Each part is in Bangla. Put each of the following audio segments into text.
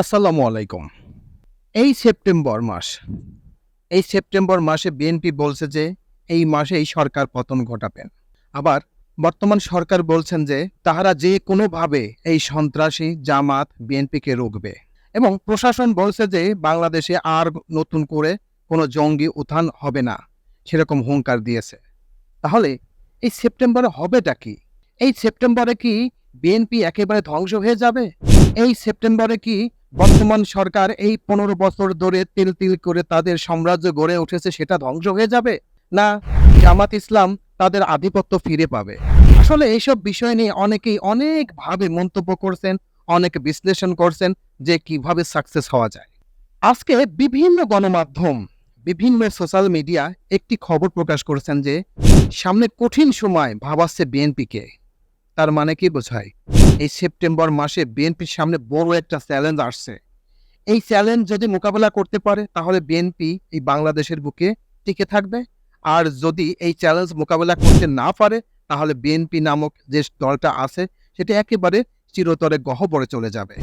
আসসালামু আলাইকুম। এই সেপ্টেম্বর মাস, এই সেপ্টেম্বর মাসে বিএনপি বলছে যে এই মাসে এই সরকার পতন ঘটাবেন আবার বর্তমান সরকার বলছেন যে তাহারা যে কোনোভাবে এই সন্ত্রাসী জামাত বিএনপিকে রুখবে এবং প্রশাসন বলছে যে বাংলাদেশে আর নতুন করে কোনো জঙ্গি উত্থান হবে না, সেরকম হুঙ্কার দিয়েছে। তাহলে এই সেপ্টেম্বরে হবেটা কি? এই সেপ্টেম্বরে কি বিএনপি একেবারে ধ্বংস হয়ে যাবে? এই সেপ্টেম্বরে কি বর্তমান সরকার এই পনেরো বছর ধরে তিল তিল করে তাদের সাম্রাজ্য গড়ে উঠেছে সেটা ধ্বংস হয়ে যাবে? না, জামাত ইসলাম তাদের আধিপত্য ফিরে পাবে। আসলে এইসব বিষয় নিয়ে অনেকেই অনেকভাবে মন্তব্য করছেন, অনেকে বিশ্লেষণ করছেন যে কীভাবে সাকসেস হওয়া যায়। আজকে বিভিন্ন গণমাধ্যম, বিভিন্ন সোশ্যাল মিডিয়া একটি খবর প্রকাশ করেছেন যে সামনে কঠিন সময় ভাবাচ্ছে বিএনপিকে। তার মানে কি বোঝায়? এই সেপ্টেম্বর মাসে বিএনপির সামনে বড় একটা চ্যালেঞ্জ আসছে। এই চ্যালেঞ্জ যদি মোকাবেলা করতে পারে, তাহলে বিএনপি এই বাংলাদেশের বুকে টিকে থাকবে। আর যদি এই চ্যালেঞ্জ মোকাবেলা করতে না পারে, তাহলে বিএনপি নামক যে দলটা আছে, সেটা একেবারে চিরতরে গহ্বরে চলে যাবে।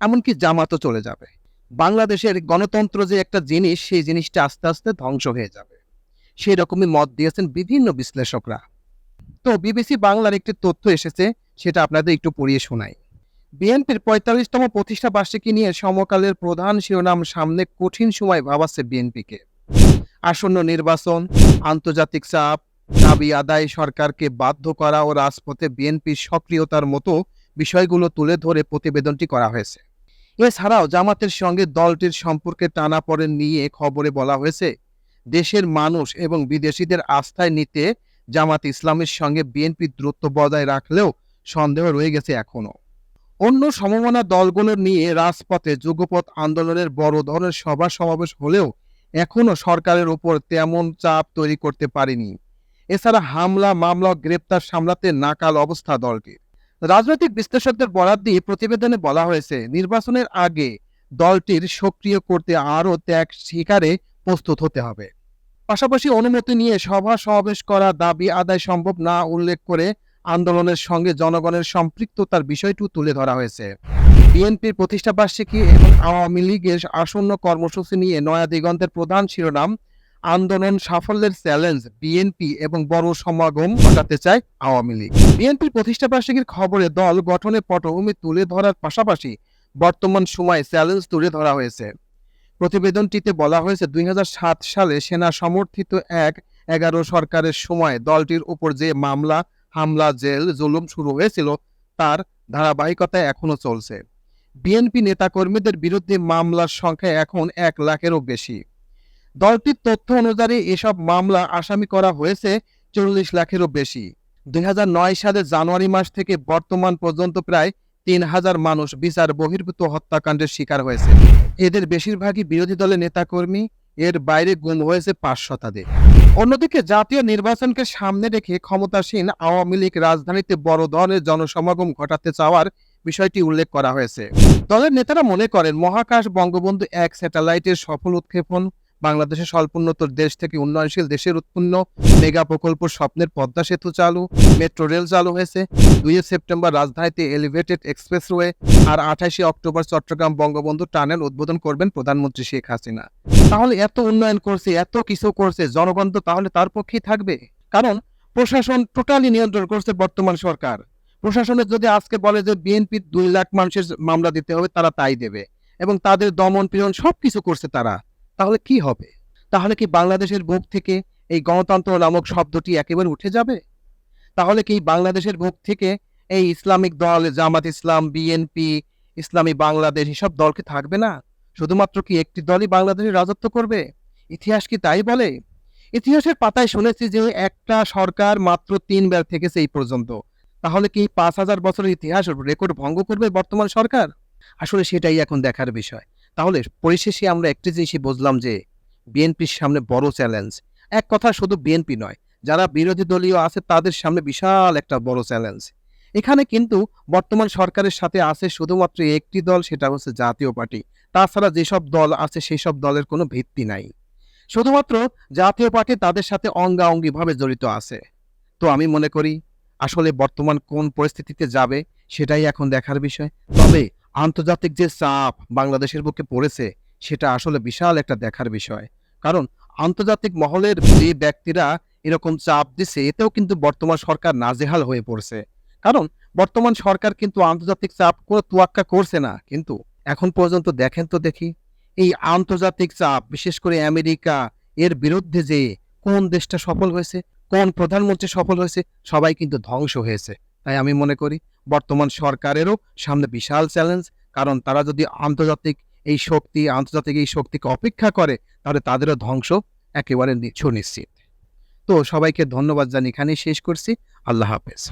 এমনকি জামাতও চলে যাবে। বাংলাদেশের গণতন্ত্র যে একটা জিনিস, সেই জিনিসটা আস্তে আস্তে ধ্বংস হয়ে যাবে। সেই রকমই মত দিয়েছেন বিভিন্ন বিশ্লেষকরা। তো বিবিসি বাংলার একটি তথ্য এসেছে, সেটা আপনাদের একটু পড়িয়ে শোনাই। বিএনপির পঁয়তাল্লিশতম প্রতিষ্ঠা বার্ষিকী নিয়ে সমকালের প্রধান শিরোনাম সামনে কঠিন সময় ভাবাচ্ছে বিএনপিকে। আসন্ন নির্বাচন, আন্তর্জাতিক চাপ, দাবি আদায় সরকারকে বাধ্য করা ও রাজপথে বিএনপির সক্রিয়তার মতো বিষয়গুলো তুলে ধরে প্রতিবেদনটি করা হয়েছে। এছাড়াও জামাতের সঙ্গে দলটির সম্পর্কে টানাপড়েন নিয়ে খবরে বলা হয়েছে, দেশের মানুষ এবং বিদেশিদের আস্থায় নিতে জামাত ইসলামের সঙ্গে বিএনপি দূরত্ব বজায় রাখলেও সন্দেহ রয়ে গেছে এখনও। অন্য সমমনা দলগুলোর নিয়ে রাজপথে যুগপথ আন্দোলনের বড় ধরনের সভা সমাবেশ হলেও এখনও সরকারের উপর তেমন চাপ তৈরি করতে পারেনি। এছাড়া হামলা, মামলা, গ্রেপ্তার সামলাতে নাকাল অবস্থা দলটির। রাজনৈতিক বিশ্লেষকদের বরাদ দিয়ে প্রতিবেদনে বলা হয়েছে, নির্বাচনের আগে দলটির সক্রিয় করতে আরও ত্যাগ শিকারে প্রস্তুত হতে হবে। পাশাপাশি অনুমতি নিয়ে সভা সমাবেশ করা দাবি আদায় সম্ভব না উল্লেখ করে আন্দোলনের সঙ্গে জনগণের সম্পৃক্ততার বিষয়টিও তুলে ধরা হয়েছে। বিএনপির প্রতিষ্ঠা বার্ষিকী এবং আওয়ামী লীগের আসন্ন কর্মসূচি নিয়ে নয়া দিগন্তের প্রধান শিরোনাম, আন্দোলন সাফল্যের চ্যালেঞ্জ বিএনপি এবং বড় সমাগম ঘটাতে চায় আওয়ামী লীগ। বিএনপির প্রতিষ্ঠা বার্ষিকীর খবরে দল গঠনের পটভূমি তুলে ধরার পাশাপাশি বর্তমান সময়ে চ্যালেঞ্জ তুলে ধরা হয়েছে। প্রতিবেদনটিতে বলা হয়েছে, দুই সালে সেনা সমর্থিত এক এগারো সরকারের সময় দলটির উপর যে মামলা, হামলা, জেল, জুলুম শুরু হয়েছিল, তার ধারাবাহিকতা এখনও চলছে। বিএনপি নেতাকর্মীদের বিরুদ্ধে মামলার সংখ্যা এখন এক লাখেরও বেশি। দলটির তথ্য অনুযায়ী, এসব মামলা আসামি করা হয়েছে চল্লিশ লাখেরও বেশি। দুই সালের জানুয়ারি মাস থেকে বর্তমান পর্যন্ত প্রায় তিন হাজার মানুষ বিচার বহির্ভূত হত্যাকাণ্ডের শিকার হয়েছে। এদের বেশিরভাগই বিরোধী দলের নেতাকর্মী। এর বাইরে গুম হয়েছে পাঁচ শতাধিক। অন্যদিকে জাতীয় নির্বাচনকে সামনে রেখে ক্ষমতাসীন আওয়ামী লীগ রাজধানীতে বড় ধরনের জনসমাগম ঘটাতে চাওয়ার বিষয়টি উল্লেখ করা হয়েছে। দলের নেতারা মনে করেন, মহাকাশ বঙ্গবন্ধু এক স্যাটেলাইটের সফল উৎক্ষেপণ বাংলাদেশের স্বল্পোন্নত দেশ থেকে উন্নয়নশীল দেশের উৎপন্ন মেগা প্রকল্প স্বপ্নের পদ্মা সেতু চালু, মেট্রো রেল চালু হয়েছে। দুই সেপ্টেম্বর রাজধানীতে এলিভেটেড এক্সপ্রেসওয়ে আর আঠাশে অক্টোবর চট্টগ্রাম বঙ্গবন্ধু টানেল উদ্বোধন করবেন প্রধানমন্ত্রী শেখ হাসিনা। তাহলে এত উন্নয়ন করছে, এত কিছু করছে, জনগণ তো তাহলে তার পক্ষেই থাকবে। কারণ প্রশাসন টোটালি নিয়ন্ত্রণ করছে বর্তমান সরকার। প্রশাসনের যদি আজকে বলে যে বিএনপির দুই লাখ মানুষের মামলা দিতে হবে, তারা তাই দেবে। এবং তাদের দমন পীড়ন সবকিছু করছে তারা। তাহলে কি হবে? তাহলে কি বাংলাদেশের বুক থেকে এই গণতন্ত্র নামক শব্দটি একেবারে উঠে যাবে? তাহলে কি বাংলাদেশের বুক থেকে এই ইসলামিক দল, জামাত ইসলাম বিএনপি ইসলামী বাংলাদেশ এসব দলকে থাকবে না? শুধুমাত্র কি একটি দলই বাংলাদেশে রাজত্ব করবে? ইতিহাস কি তাই বলে? ইতিহাসের পাতায় শুনেছি যে একটা সরকার মাত্র তিনবার থেকেছে এই পর্যন্ত। তাহলে কি পাঁচ হাজার বছরের ইতিহাস রেকর্ড ভঙ্গ করবে বর্তমান সরকার? আসলে সেটাই এখন দেখার বিষয়। তাহলে পরিশেষে আমরা একটি জিনিসই বুঝলাম যে বিএনপির সামনে বড় চ্যালেঞ্জ। এক কথা শুধু বিএনপি নয়, যারা বিরোধী দলীয় আছে তাদের সামনে বিশাল একটা বড় চ্যালেঞ্জ। এখানে কিন্তু বর্তমান সরকারের সাথে আছে শুধুমাত্র একটি দল, সেটা হচ্ছে জাতীয় পার্টি। তাছাড়া যেসব দল আছে সেই সব দলের কোনো ভিত্তি নাই। শুধুমাত্র জাতীয় পার্টি তাদের সাথে অঙ্গাঅঙ্গিভাবে জড়িত আছে। তো আমি মনে করি, আসলে বর্তমান কোন পরিস্থিতিতে যাবে, সেটাই এখন দেখার বিষয়। তবে আন্তর্জাতিক যে চাপ বাংলাদেশের বুকে পড়েছে, সেটা আসলে বিশাল একটা দেখার বিষয়। কারণ আন্তর্জাতিক মহলের যে ব্যক্তিরা এরকম চাপ দিছে, এতেও কিন্তু বর্তমান সরকার নাজেহাল হয়ে পড়ছে। কারণ বর্তমান সরকার কিন্তু আন্তর্জাতিক চাপ কোনো তোয়াক্কা করছে না। কিন্তু এখন পর্যন্ত দেখেন তো দেখি, এই আন্তর্জাতিক চাপ, বিশেষ করে আমেরিকা, এর বিরুদ্ধে যে কোন দেশটা সফল হয়েছে, কোন প্রধানমন্ত্রী সফল হয়েছে, সবাই কিন্তু ধ্বংস হয়েছে। তাই আমি মনে করি বর্তমান সরকারেরও সামনে বিশাল চ্যালেঞ্জ কারণ তারা যদি আন্তর্জাতিক এই শক্তি, আন্তর্জাতিক এই শক্তিকে অপেক্ষা করে, তাহলে তাদেরও ধ্বংস একেবারে সুনিশ্চিত। তো সবাইকে ধন্যবাদ জানি এখানেই শেষ করছি। আল্লাহ হাফেজ।